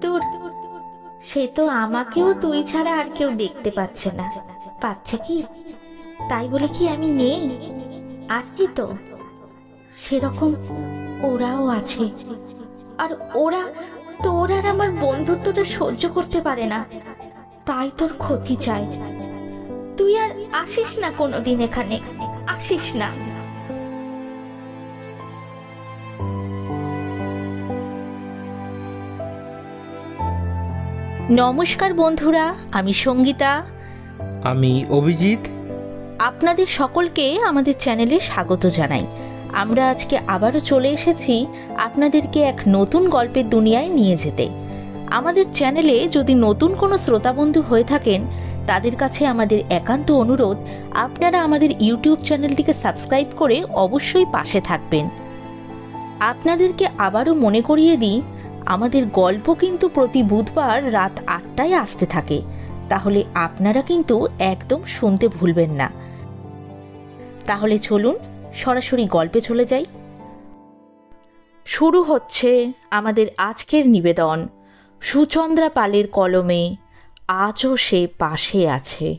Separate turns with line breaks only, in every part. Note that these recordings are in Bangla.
দূর। সে তো আমাকেও তুই ছাড়া আর কেউ দেখতে পাচ্ছে না। পাচ্ছে কি? তাই বলে কি আমি নেই? আছি তো। সেরকম ওরাও আছে। আর ওরা, তোর আর আমার বন্ধুত্বটা সহ্য করতে পারে না। তাই তোর ক্ষতি চায় তুই আর আসিস না কোনোদিন এখানে। আসিস না। নমস্কার বন্ধুরা আমি সঙ্গীতা।
আমি অভিজিৎ।
আপনাদের সকলকে আমাদের চ্যানেলে স্বাগত জানাই। আমরা আজকে আবারও চলে এসেছি আপনাদেরকে এক নতুন গল্পের দুনিয়ায় নিয়ে যেতে। আমাদের চ্যানেলে যদি নতুন কোনো শ্রোতাবন্ধু হয়ে থাকেন তাদের কাছে আমাদের একান্ত অনুরোধ আপনারা আমাদের ইউটিউব চ্যানেলটিকে সাবস্ক্রাইব করে অবশ্যই পাশে থাকবেন। আপনাদেরকে আবারও মনে করিয়ে দিই আমাদের গল্প কিন্তু প্রতি বুধবার রাত আটটায় আসতে থাকে। তাহলে আপনারা কিন্তু একদম শুনতে ভুলবেন না। তাহলে চলুন, সরাসরি গল্পে চলে যাই। শুরু হচ্ছে আমাদের আজকের নিবেদন। সুচন্দ্রা পালের কলমে, আজও সে পাশে আছে।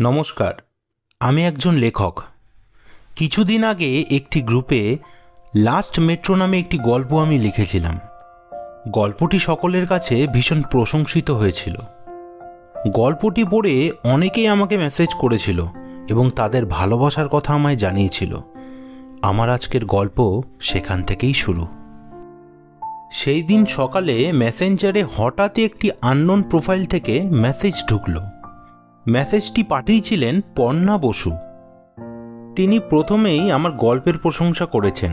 নমস্কার, আমি একজন লেখক। কিছুদিন আগে একটি গ্রুপে লাস্ট মেট্রো নামে একটি গল্প আমি লিখেছিলাম। গল্পটি সকলের কাছে ভীষণ প্রশংসিত হয়েছিল। গল্পটি পড়ে অনেকেই আমাকে মেসেজ করেছিল এবং তাদের ভালোবাসার কথা আমায় জানিয়েছিল। আমার আজকের গল্প সেখান থেকেই শুরু। সেই দিন সকালে মেসেঞ্জারে হঠাৎই একটি আননোন প্রোফাইল থেকে মেসেজ ঢুকলো। মেসেজটি পাঠিয়েছিলেন পর্ণা বসু। তিনি প্রথমেই আমার গল্পের প্রশংসা করেছেন।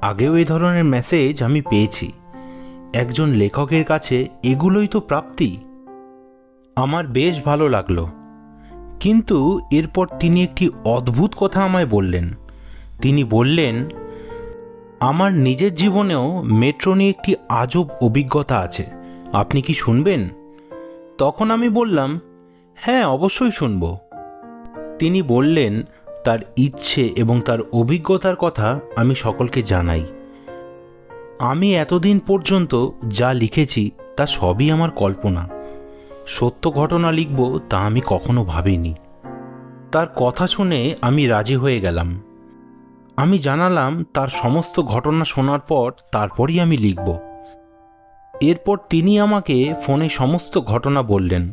আগেও এই ধরনের মেসেজ আমি পেয়েছি। একজন লেখকের কাছে এগুলোই তো প্রাপ্তি। আমার বেশ ভালো লাগল। কিন্তু এরপর তিনি একটি অদ্ভুত কথা আমায় বললেন। তিনি বললেন, আমার নিজের জীবনেও মেট্রো নিয়ে একটি আজব অভিজ্ঞতা আছে। আপনি কি শুনবেন? তখন আমি বললাম হ্যাঁ অবশ্যই শুনব। তিনি বললেন, তার ইচ্ছে এবং তার অভিজ্ঞতার কথা আমি সকলকে জানাই। আমি এতদিন পর্যন্ত যা লিখেছি, তা সবই আমার কল্পনা। সত্য ঘটনা লিখব, তা আমি কখনো ভাবিনি। তার কথা শুনে আমি রাজি হয়ে গেলাম। আমি জানালাম, তার সমস্ত ঘটনা শোনার পর তারপরই আমি লিখব। এরপর তিনি আমাকে ফোনে সমস্ত ঘটনা বললেন।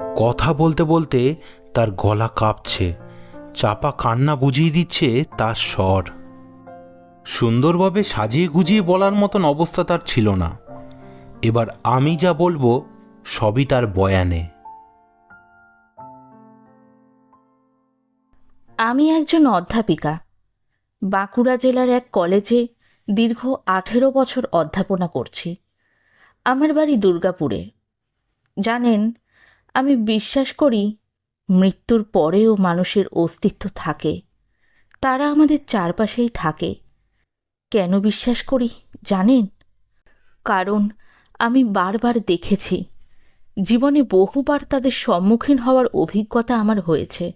কথা বলতে বলতে তার গলা কাঁপছে। চাপা কান্না বুঝিয়ে দিচ্ছে তার স্বর। সুন্দরভাবে সাজিয়ে গুজিয়ে বলার মতন অবস্থা তার ছিল না। এবার আমি যা বলব সবই তার বয়ানে।
আমি একজন অধ্যাপিকা। বাঁকুড়া জেলার এক কলেজে দীর্ঘ আঠেরো বছর অধ্যাপনা করছি। আমার বাড়ি দুর্গাপুরে। জানেন আমি বিশ্বাস করি, মৃত্যুর পরেও মানুষের অস্তিত্ব থাকে। তারা আমাদের চারপাশেই থাকে। কেন বিশ্বাস করি, জানেন? কারণ আমি বারবার দেখেছি, জীবনে বহুবার তাদের সম্মুখীন হওয়ার অভিজ্ঞতা আমার হয়েছে।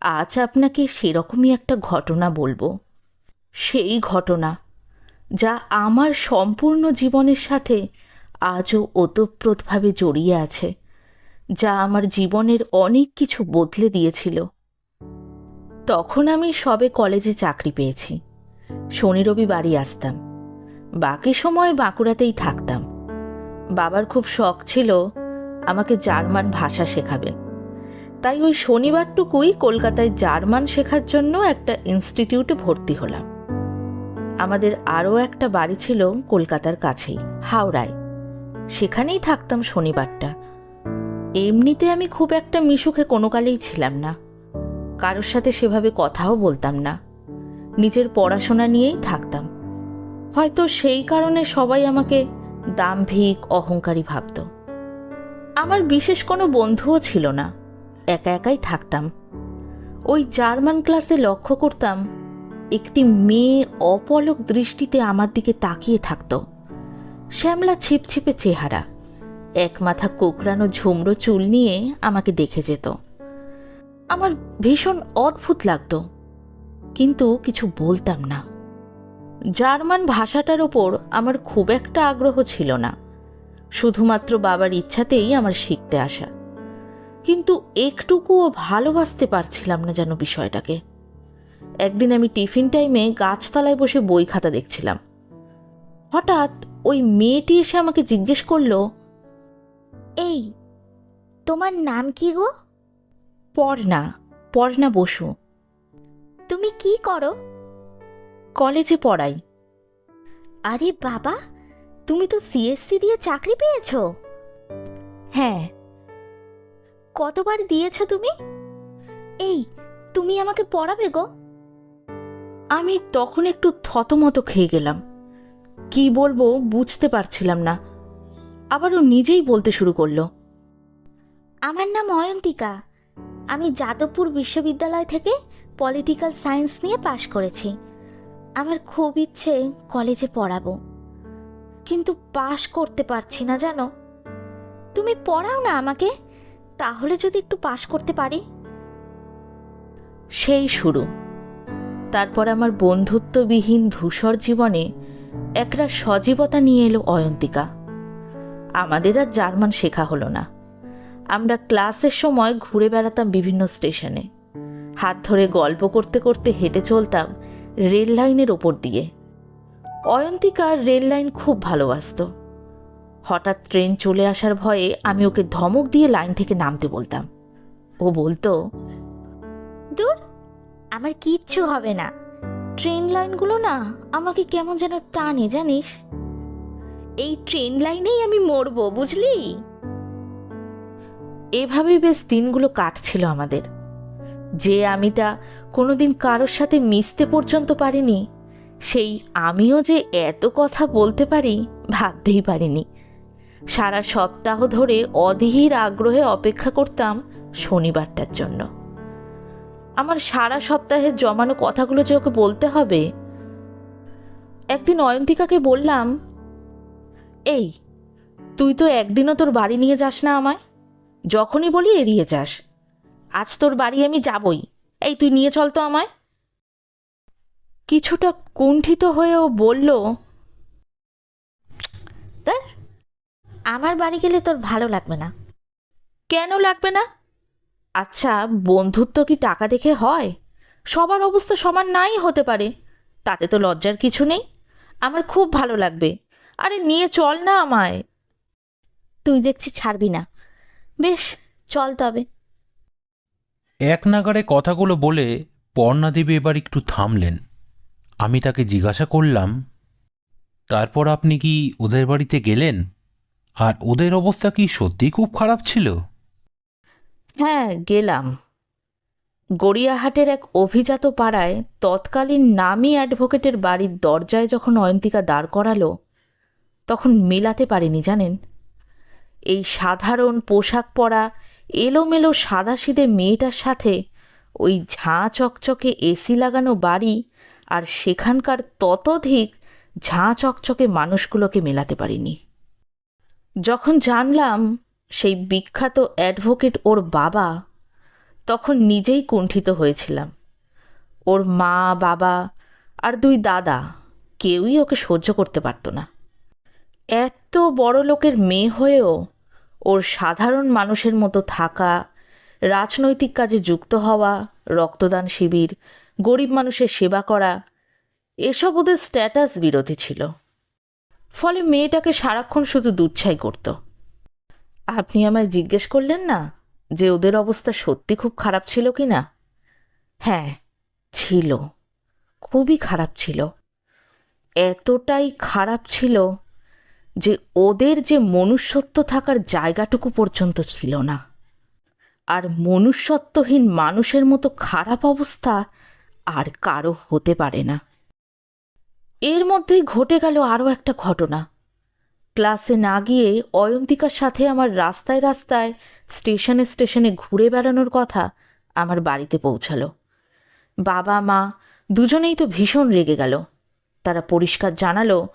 আজ আপনাকে সেরকমই একটা ঘটনা বলব। সেই ঘটনা, যা আমার সম্পূর্ণ জীবনের সাথে আজও ওতপ্রোতভাবে জড়িয়ে আছে। যা আমার জীবনের অনেক কিছু বদলে দিয়েছিল। তখন আমি সবে কলেজে চাকরি পেয়েছি। শনি রবি বাড়ি আসতাম। বাকি সময় বাঁকুড়াতেই থাকতাম। বাবার খুব শখ ছিল আমাকে জার্মান ভাষা শেখাবেন তাই ওই শনিবারটুকুই কলকাতায় জার্মান শেখার জন্য একটা ইনস্টিটিউটে ভর্তি হলাম। আমাদের আরও একটা বাড়ি ছিল কলকাতার কাছেই, হাওড়ায়। সেখানেই থাকতাম শনিবারটা। এমনিতে আমি খুব একটা মিশুকে কোনো কালেই ছিলাম না। কারোর সাথে সেভাবে কথাও বলতাম না। নিজের পড়াশোনা নিয়েই থাকতাম। হয়তো সেই কারণে সবাই আমাকে দাম্ভিক, অহংকারী ভাবত। আমার বিশেষ কোনো বন্ধুও ছিল না। একা একাই থাকতাম। ওই জার্মান ক্লাসে লক্ষ্য করতাম, একটি মেয়ে অপলক দৃষ্টিতে আমার দিকে তাকিয়ে থাকতো। শ্যামলা ছিপছিপে চেহারা। এক মাথা কোকড়ানো ঝুমরো চুল নিয়ে আমাকে দেখে যেত। আমার ভীষণ অদ্ভুত লাগতো, কিন্তু কিছু বলতাম না। জার্মান ভাষাটার ওপর আমার খুব একটা আগ্রহ ছিল না। শুধুমাত্র বাবার ইচ্ছাতেই আমার শিখতে আসা। কিন্তু একটুকুও ভালোবাসতে পারছিলাম না যেন বিষয়টাকে। একদিন আমি টিফিন টাইমে গাছতলায় বসে বই খাতা দেখছিলাম। হঠাৎ ওই মেয়েটি এসে আমাকে জিজ্ঞেস করল
এই তোমার নাম কি গো?
পড়না পড়না বসু।
তুমি কি করো?
কলেজে পড়াই।
আরে বাবা তুমি তো সিএসসি দিয়ে চাকরি পেয়েছ?
হ্যাঁ।
কতবার দিয়েছ তুমি? এই তুমি আমাকে পড়াবে গো।
আমি তখন একটু থতমত খেয়ে গেলাম। কি বলব বুঝতে পারছিলাম না। আবারও নিজেই বলতে শুরু করল।
আমার নাম অয়ন্তিকা। আমি যাদবপুর বিশ্ববিদ্যালয় থেকে পলিটিক্যাল সায়েন্স নিয়ে পাশ করেছি। আমার খুব ইচ্ছে কলেজে পড়াবো। কিন্তু পাশ করতে পারছি না জানো? তুমি পড়াও না আমাকে তাহলে যদি একটু পাশ করতে পারি।
সেই শুরু। তারপর আমার বন্ধুত্ববিহীন ধূসর জীবনে একটা সজীবতা নিয়ে এলো অয়ন্তিকা। আমাদের আর জার্মান শেখা হলো না। আমরা ক্লাসের সময় ঘুরে বেড়াতাম বিভিন্ন স্টেশনে। হাত ধরে গল্প করতে করতে হেঁটে চলতাম রেল লাইনের ওপর দিয়ে। অয়ন্তিকার রেল লাইন খুব ভালোবাসত। হঠাৎ ট্রেন চলে আসার ভয়ে আমি ওকে ধমক দিয়ে লাইন থেকে নামতে বলতাম। ও বলতো,
দূর, আমার কিচ্ছু হবে না। ট্রেন লাইনগুলো না আমাকে কেমন যেন টানে, জানিস? এই ট্রেন লাইনেই আমি মরবো, বুঝলি?
এভাবেই বেশ দিনগুলো কাটছিল আমাদের। যে আমিটা কোনোদিন কারোর সাথে মিশতে পর্যন্ত পারিনি, সেই আমিও যে এত কথা বলতে পারি ভাবতেই পারিনি। সারা সপ্তাহ ধরে অধীর আগ্রহে অপেক্ষা করতাম শনিবারটার জন্য। আমার সারা সপ্তাহের জমানো কথাগুলো যে ওকে বলতে হবে, একদিন অয়ন্তিকাকে বললাম এই, তুই তো একদিনও তোর বাড়ি নিয়ে যাস না আমায়। যখনই বলি এড়িয়ে যাস। আজ তোর বাড়ি আমি যাবই। এই, তুই নিয়ে চল তো আমায়। কিছুটা কুণ্ঠিত হয়েও বলল
আমার বাড়ি গেলে তোর ভালো লাগবে না।
কেন লাগবে না? আচ্ছা বন্ধুত্ব কি টাকা দেখে হয়? সবার অবস্থা সমান নাই হতে পারে। তাতে তো লজ্জার কিছু নেই। আমার খুব ভালো লাগবে। আরে নিয়ে চল না আমায়।
তুই দেখছি ছাড়বি না। বেশ চল তবে।
এক নাগারে কথাগুলো বলে পর্ণাদেবী এবার একটু থামলেন। আমি তাকে জিজ্ঞাসা করলাম তারপর আপনি কি ওদের বাড়িতে গেলেন? আর ওদের অবস্থা কি সত্যিই খুব খারাপ ছিল?
হ্যাঁ গেলাম। গড়িয়াহাটের এক অভিজাত পাড়ায় তৎকালীন নামী অ্যাডভোকেটের বাড়ির দরজায় যখন অয়ন্তিকা দাঁড় করালো তখন মেলাতে পারিনি, জানেন? এই সাধারণ পোশাক পরা, এলোমেলো সাদাসিদে মেয়েটার সাথে ওই ঝাঁ চকচকে এসি লাগানো বাড়ি আর সেখানকার ততোধিক ঝাঁ চকচকে মানুষগুলোকে মেলাতে পারিনি। যখন জানলাম সেই বিখ্যাত অ্যাডভোকেট ওর বাবা, তখন নিজেই কুণ্ঠিত হয়েছিলাম। ওর মা, বাবা আর দুই দাদা, কেউই ওকে সহ্য করতে পারতো না। এত বড় লোকের মেয়ে হয়েও ওর সাধারণ মানুষের মতো থাকা, রাজনৈতিক কাজে যুক্ত হওয়া, রক্তদান শিবির, গরিব মানুষের সেবা করা, এসব ওদের স্ট্যাটাস বিরোধী ছিল। ফলে মেয়েটাকে সারাক্ষণ শুধু দুচ্ছাই করতো। আপনি আমায় জিজ্ঞেস করলেন না যে ওদের অবস্থা সত্যি খুব খারাপ ছিল কি না? হ্যাঁ ছিল। খুবই খারাপ ছিল। এতটাই খারাপ ছিল যে ওদের যে মনুষ্যত্ব থাকার জায়গাটুকু পর্যন্ত ছিল না। আর মনুষ্যত্বহীন মানুষের মতো খারাপ অবস্থা আর কারও হতে পারে না। এর মধ্যেই ঘটে গেল আরও একটা ঘটনা। ক্লাসে না গিয়ে অয়ন্তিকার সাথে আমার রাস্তায় রাস্তায়, স্টেশনে স্টেশনে ঘুরে বেড়ানোর কথা আমার বাড়িতে পৌঁছালো। বাবা, মা দুজনেই তো ভীষণ রেগে গেল। তারা পরিষ্কার জানালো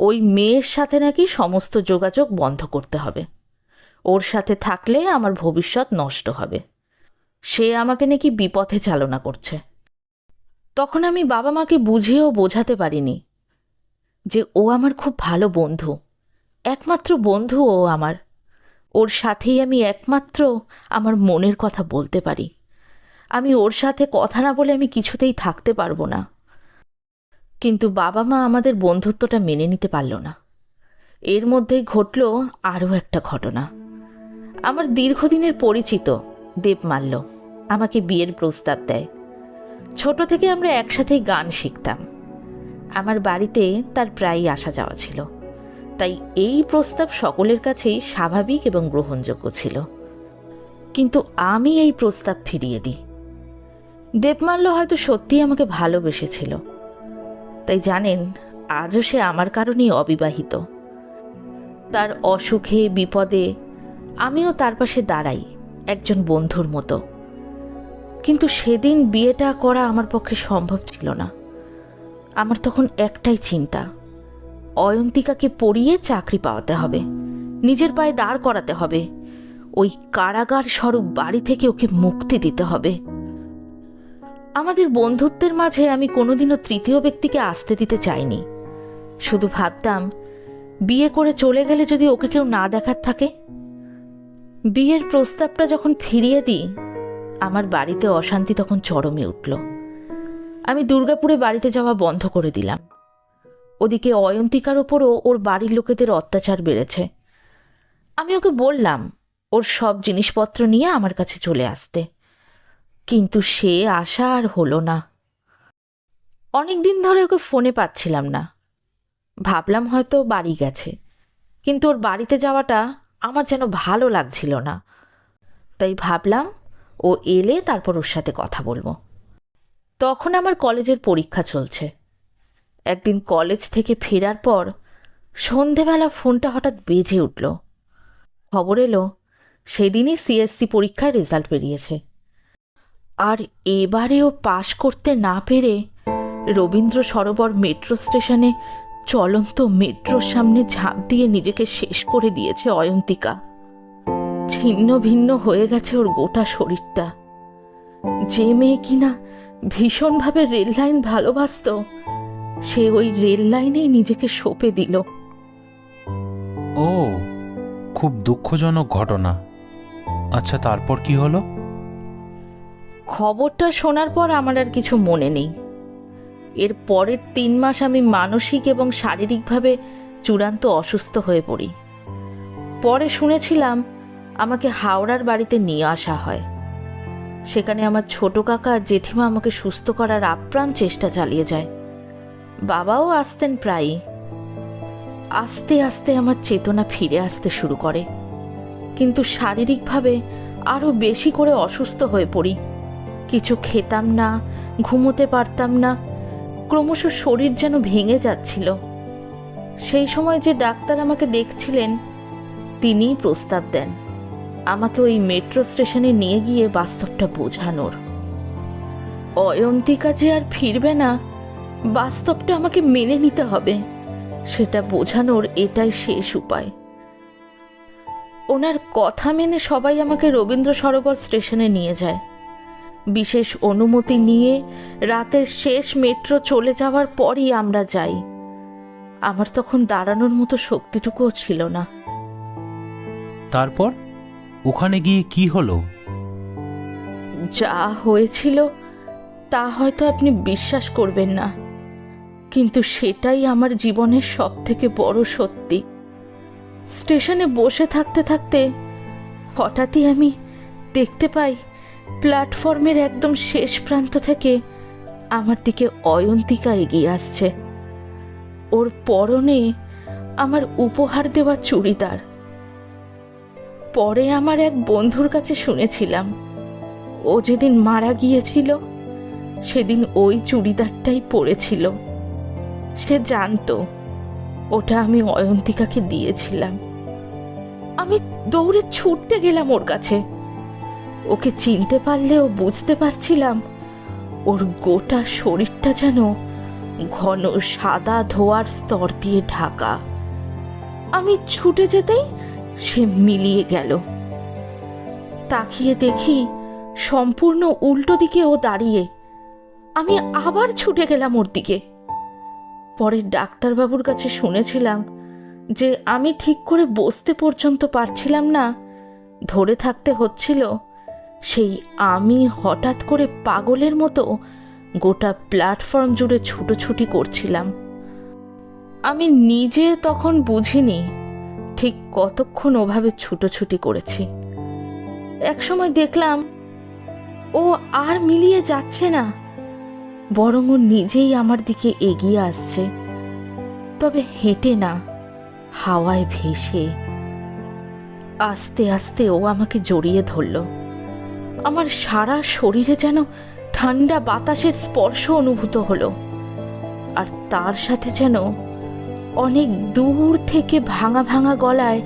ওই মেয়ের সাথে নাকি সমস্ত যোগাযোগ বন্ধ করতে হবে। ওর সাথে থাকলে আমার ভবিষ্যৎ নষ্ট হবে। সে আমাকে নাকি বিপথে চালনা করছে। তখন আমি বাবা মাকে বুঝিয়েও বোঝাতে পারিনি যে ও আমার খুব ভালো বন্ধু, একমাত্র বন্ধু ও আমার। ওর সাথেই আমি একমাত্র আমার মনের কথা বলতে পারি। আমি ওর সাথে কথা না বলে আমি কিছুতেই থাকতে পারব না। কিন্তু বাবা মা আমাদের বন্ধুত্বটা মেনে নিতে পারল না। এর মধ্যেই ঘটল আরও একটা ঘটনা। আমার দীর্ঘদিনের পরিচিত দেবমাল্য আমাকে বিয়ের প্রস্তাব দেয়। ছোট থেকে আমরা একসাথেই গান শিখতাম। আমার বাড়িতে তার প্রায়ই আসা যাওয়া ছিল। তাই এই প্রস্তাব সকলের কাছেই স্বাভাবিক এবং গ্রহণযোগ্য ছিল। কিন্তু আমি এই প্রস্তাব ফিরিয়ে দিই। দেবমাল্য হয়তো সত্যিই আমাকে ভালোবেসেছিল। তাই জানেন, আজও সে আমার কারণেই অবিবাহিত। তার অসুখে, বিপদে আমিও তার পাশে দাঁড়াই, একজন বন্ধুর মতো। কিন্তু সেদিন বিয়েটা করা আমার পক্ষে সম্ভব ছিল না। আমার তখন একটাই চিন্তা, অয়ন্তিকাকে পড়িয়ে চাকরি পাওয়াতে হবে, নিজের পায়ে দাঁড় করাতে হবে, ওই কারাগার স্বরূপ বাড়ি থেকে ওকে মুক্তি দিতে হবে। আমাদের বন্ধুত্বের মাঝে আমি কোনোদিনও তৃতীয় ব্যক্তিকে আসতে দিতে চাইনি। শুধু ভাবতাম, বিয়ে করে চলে গেলে যদি ওকে কেউ না দেখার থাকে। বিয়ের প্রস্তাবটা যখন ফিরিয়ে দিই, আমার বাড়িতে অশান্তি তখন চরমে উঠল। আমি দুর্গাপুরে বাড়িতে যাওয়া বন্ধ করে দিলাম। ওদিকে অয়ন্তিকার ওপরও ওর বাড়ির লোকেদের অত্যাচার বেড়েছে। আমি ওকে বললাম, ওর সব জিনিসপত্র নিয়ে আমার কাছে চলে আসতে। কিন্তু সে আশা আর হলো না। অনেক দিন ধরে ওকে ফোনে পাচ্ছিলাম না। ভাবলাম হয়তো বাড়ি গেছে। কিন্তু ওর বাড়িতে যাওয়াটা আমার যেন ভালো লাগছিল না। তাই ভাবলাম ও এলে তারপর ওর সাথে কথা বলব। তখন আমার কলেজের পরীক্ষা চলছে। একদিন কলেজ থেকে ফেরার পর সন্ধেবেলা ফোনটা হঠাৎ বেজে উঠল। খবর এলো, সেদিনই সিএসসি পরীক্ষার রেজাল্ট বেরিয়েছে। আর এবারেও পাশ করতে না পেরে রবীন্দ্র সরোবর মেট্রো স্টেশনে চলন্ত মেট্রোর সামনে ঝাঁপ দিয়ে নিজেকে শেষ করে দিয়েছে অয়ন্তিকা। ছিন্ন ভিন্ন হয়ে গেছে ওর গোটা শরীরটা। যে মেয়ে কিনা ভীষণভাবে রেল লাইন ভালোবাসত, সে ওই রেল লাইনেই নিজেকে সঁপে দিল।
ও, খুব দুঃখজনক ঘটনা। আচ্ছা তারপর কি হলো?
খবরটা শোনার পর আমার আর কিছু মনে নেই। এর পরের তিন মাস আমি মানসিক এবং শারীরিকভাবে চূড়ান্ত অসুস্থ হয়ে পড়ি। পরে শুনেছিলাম আমাকে হাওড়ার বাড়িতে নিয়ে আসা হয়। সেখানে আমার ছোট কাকা জেঠিমা আমাকে সুস্থ করার আপ্রাণ চেষ্টা চালিয়ে যায়। বাবাও আসতেন প্রায়ই। আস্তে আস্তে আমার চেতনা ফিরে আসতে শুরু করে। কিন্তু শারীরিকভাবে আরও বেশি করে অসুস্থ হয়ে পড়ি। কিছু খেতাম না, ঘুমোতে পারতাম না, ক্রমশ শরীর যেন ভেঙে যাচ্ছিল। সেই সময় যে ডাক্তার আমাকে দেখছিলেন, তিনিই প্রস্তাব দেন, আমাকে ওই মেট্রো স্টেশনে নিয়ে গিয়ে বাস্তবটা বোঝানোর। অয়ন্তিকা যে আর ফিরবে না, বাস্তবটা আমাকে মেনে নিতে হবে, সেটা বোঝানোর এটাই শেষ উপায়। ওনার কথা মেনে সবাই আমাকে রবীন্দ্র সরোবর স্টেশনে নিয়ে যায়। বিশেষ অনুমতি নিয়ে রাতের শেষ মেট্রো চলে যাওয়ার পরই আমরা যাই। আমার তখন দাঁড়ানোর মতো শক্তিটুকুও ছিল না।
তারপর? ওখানে গিয়ে কি হলো?
যা হয়েছিল তা হয়তো আপনি বিশ্বাস করবেন না। কিন্তু সেটাই আমার জীবনের সব থেকে বড় সত্যি। স্টেশনে বসে থাকতে থাকতে হঠাৎই আমি দেখতে পাই প্ল্যাটফর্মের একদম শেষ প্রান্ত থেকে আমার দিকে অয়ন্তিকা এগিয়ে আসছে। ওর পরনে আমার উপহার দেওয়া চুড়িদার। পরে আমার এক বন্ধুর কাছে শুনেছিলাম, ও যেদিন মারা গিয়েছিল, সেদিন ওই চুড়িদারটাই পরেছিল। সে জানতো, ওটা আমি অয়ন্তিকাকে দিয়েছিলাম। আমি দৌড়ে ছুটতে গেলাম ওর কাছে। ওকে চিনতে পারলেও বুঝতে পারছিলাম ওর গোটা শরীরটা যেন ঘন সাদা ধোয়ার স্তর দিয়ে ঢাকা। আমি ছুটে যেতেই সে মিলিয়ে গেল। তাকিয়ে দেখি সম্পূর্ণ উল্টো দিকে ও দাঁড়িয়ে। আমি আবার ছুটে গেলাম ওর দিকে। পরে ডাক্তারবাবুর কাছে শুনেছিলাম যে আমি ঠিক করে বসতে পর্যন্ত পারছিলাম না। ধরে থাকতে হচ্ছিল সেই আমি হঠাৎ করে পাগলের মতো গোটা প্ল্যাটফর্ম জুড়ে ছুটোছুটি করছিলাম। আমি নিজে তখন বুঝিনি ঠিক কতক্ষণ ওভাবে ছুটোছুটি করেছি। একসময় দেখলাম ও আর মিলিয়ে যাচ্ছে না, বরং ও নিজেই আমার দিকে এগিয়ে আসছে। তবে হেঁটে না, হাওয়ায় ভেসে। আস্তে আস্তে ও আমাকে জড়িয়ে ধরল। আমার সারা শরীরে যেন ঠান্ডা বাতাসের স্পর্শ অনুভূত হলো, আর তার সাথে যেন অনেক দূর থেকে ভাঙা ভাঙা গলায়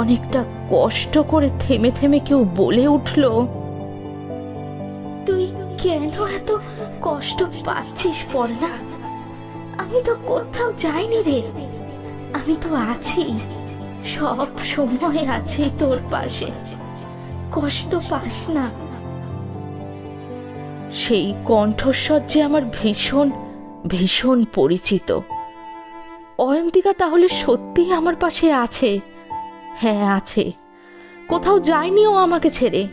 অনেকটা কষ্ট করে থেমে থেমে কেউ বলে উঠল,
তুই কেন এত কষ্ট পাচ্ছিস পড়না আমি তো কোথাও যাইনি রে। আমি তো আছি, সব সময় আছি তোর পাশে। কষ্ট পাস না।
সেই কণ্ঠস্বর যে আমার ভীষণ ভীষণ পরিচিত। অয়ন্তিকা তাহলে সত্যিই আমার পাশে আছে? হ্যাঁ আছে। কোথাও যায়নি ও আমাকে ছেড়ে।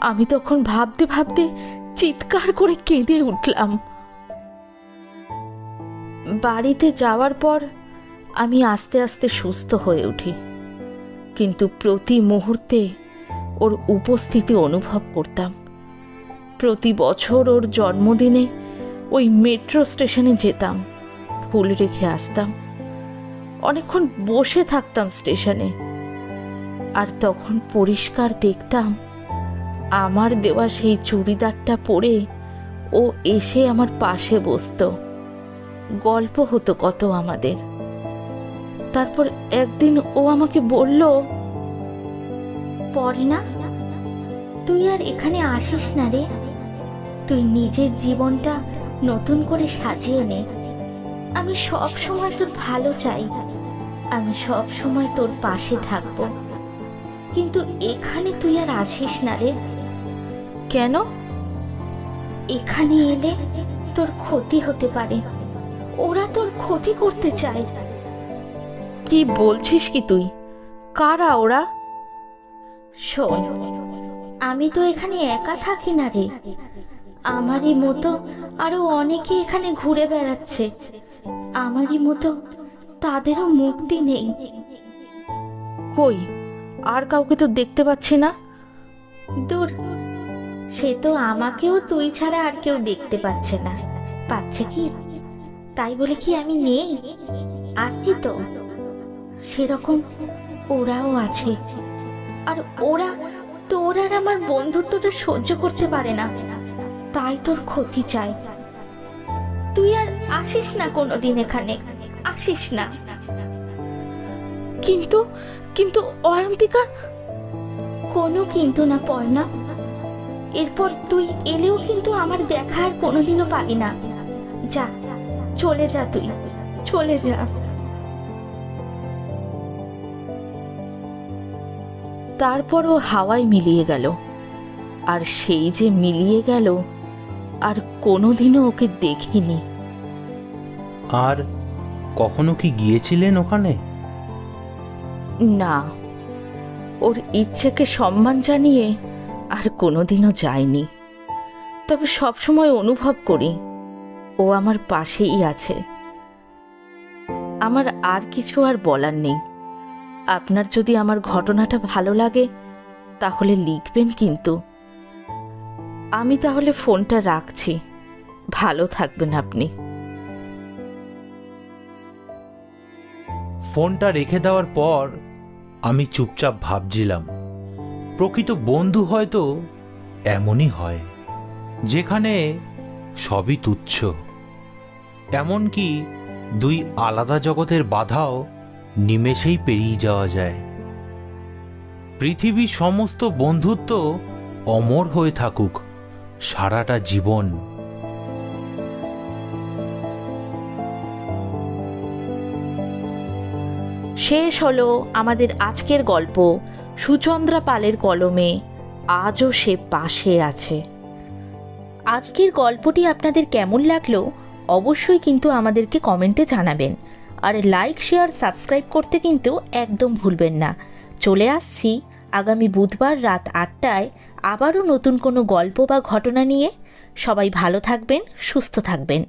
আমি তখন ভাবতে ভাবতে চিৎকার করে কেঁদে উঠলাম। বাড়িতে যাওয়ার পর আমি আস্তে আস্তে সুস্থ হয়ে উঠি। কিন্তু প্রতি মুহূর্তে ওর উপস্থিতি অনুভব করতাম। প্রতি বছর ওর জন্মদিনে ওই মেট্রো স্টেশনে যেতাম, ফুল রেখে আসতাম। অনেকক্ষণ বসে থাকতাম স্টেশনে। আর তখন পরিষ্কার দেখতাম, আমার দেওয়া সেই চুড়িদারটা পরে ও এসে আমার পাশে বসতো। গল্প হতো কত আমাদের। তারপর একদিন ও আমাকে বলল
পড়ে না? তুই আর এখানে আসিস না রে। তুই নিজের জীবনটা নতুন করে সাজিয়ে নে। আমি সব সময় তোর ভালো চাই। আমি সব সময় তোর পাশে থাকব। কিন্তু এখানে তুই আর আসিস না রে।
কেন?
এখানে এলে তোর ক্ষতি হতে পারে। ওরা তোর ক্ষতি করতে চায়।
কি বলছিস কি তুই? কারা ওরা?
শোন আমি তো এখানে একা থাকি না রে। আমারই মতো আরও অনেকে এখানে ঘুরে বেড়াচ্ছে। আমারই মতো তাদেরও মুক্তি নেই।
কই? আর কাউকে তো দেখতে পাচ্ছি না।
দূর সে তো আমাকেও তুই ছাড়া আর কেউ দেখতে পাচ্ছে না। পাচ্ছে কি? তাই বলে কি আমি নেই? আছি তো। সেরকম ওরাও আছে। আর ওরা তোর আর আমার বন্ধুত্বটা সহ্য করতে পারে না। তাই তোর ক্ষতি চাই। তুই আর আসিস না কোনোদিন এখানে। আসিস না।
কিন্তু কিন্তু অয়ন্তিকা,
কোনো কিন্তু না পড়না এরপর তুই এলেও কিন্তু আমার দেখা আর কোনোদিনও পাবি না। যা, চলে যা তুই। চলে যা।
তারপরও হাওয়ায় মিলিয়ে গেল। আর সেই যে মিলিয়ে গেল আর কোনোদিনও ওকে দেখিনি।
আর কখনো কি গিয়েছিলেন ওখানে?
না। ওর ইচ্ছেকে সম্মান জানিয়ে আর কোনোদিনও যায়নি। তবে সবসময় অনুভব করি ও আমার পাশেই আছে। আমার আর কিছু আর বলার নেই। আপনার যদি আমার ঘটনাটা ভালো লাগে, তাহলে লিখবেন কিন্তু। আমি তাহলে ফোনটা রাখছি। ভালো থাকবেন আপনি।
ফোনটা রেখে দেওয়ার পর আমি চুপচাপ ভাবছিলাম, প্রকৃত বন্ধু হয়তো এমনই হয়, যেখানে সবই তুচ্ছ। এমনকি দুই আলাদা জগতের বাধাও নিমেষেই পেরিয়ে যাওয়া যায়। পৃথিবীর সমস্ত বন্ধুত্ব অমর হয়ে থাকুক সারাটা জীবন।
শেষ হলো আমাদের আজকের গল্প। সুচন্দ্রা পালের কলমে আজও সে পাশে আছে। আজকের গল্পটি আপনাদের কেমন লাগল? অবশ্যই কিন্তু আমাদেরকে কমেন্টে জানাবেন। আর লাইক শেয়ার সাবস্ক্রাইব করতে কিন্তু একদম ভুলবেন না। চলে আসছি আগামী বুধবার রাত আটটায় আবারও নতুন কোনো গল্প বা ঘটনা নিয়ে। সবাই ভালো থাকবেন, সুস্থ থাকবেন।